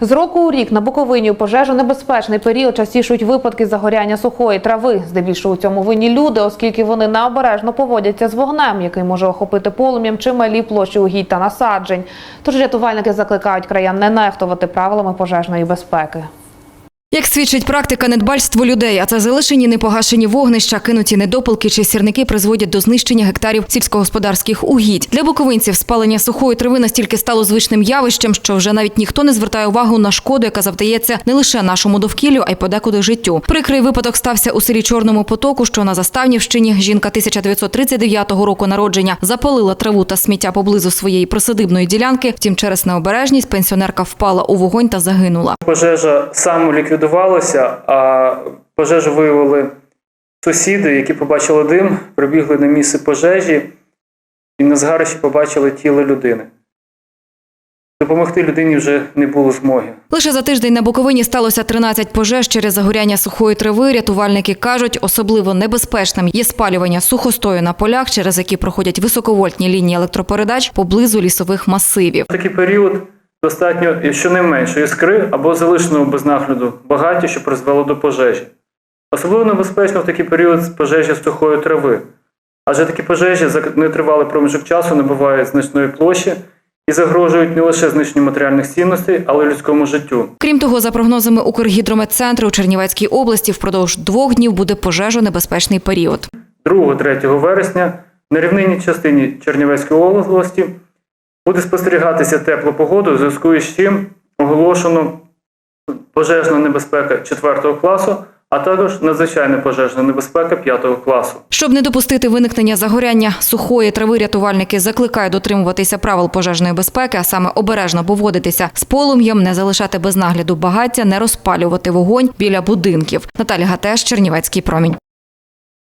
З року у рік на Буковині у пожежонебезпечний період частішують випадки загоряння сухої трави. Здебільшого у цьому винні люди, оскільки вони необережно поводяться з вогнем, який може охопити полум'ям чималі площі угідь та насаджень. Тож рятувальники закликають краян не нехтувати правилами пожежної безпеки. Як свідчить практика недбальство людей, а це залишені непогашені вогнища, кинуті недопалки чи сірники призводять до знищення гектарів сільськогосподарських угідь. Для буковинців спалення сухої трави настільки стало звичним явищем, що вже навіть ніхто не звертає увагу на шкоду, яка завдається не лише нашому довкіллю, а й подекуди життю. Прикрий випадок стався у селі Чорному потоку, що на Заставнівщині жінка 1939 року народження запалила траву та сміття поблизу своєї присадибної ділянки. Втім, через необережність пенсіонерка впала у вогонь та загинула. Пожежа самоліквідувалася, а пожежу виявили сусіди, які побачили дим, прибігли на місце пожежі і на згарищі побачили тіло людини. Допомогти людині вже не було змоги. Лише за тиждень на Буковині сталося 13 пожеж через загоряння сухої трави. Рятувальники кажуть, особливо небезпечним є спалювання сухостою на полях, через які проходять високовольтні лінії електропередач поблизу лісових масивів. Такий період достатньо щонайменше іскри або залишеного без нагляду багаття, що призвело до пожежі. Особливо небезпечно в такий період пожежі з сухої трави, адже такі пожежі за нетривалий проміжок часу набувають значної площі і загрожують не лише знищенню матеріальних цінностей, але й людському життю. Крім того, за прогнозами Укргідрометцентру у Чернівецькій області впродовж двох днів буде пожежонебезпечний період. 2-3 вересня на рівнинній частині Чернівецької області буде спостерігатися тепла погода, у зв'язку із чим оголошено пожежна небезпека 4 класу, а також надзвичайна пожежна небезпека 5 класу. Щоб не допустити виникнення загоряння сухої трави, рятувальники закликають дотримуватися правил пожежної безпеки, а саме обережно поводитися з полум'ям, не залишати без нагляду багаття, не розпалювати вогонь біля будинків. Наталя Гатеш, Чернівецький промінь.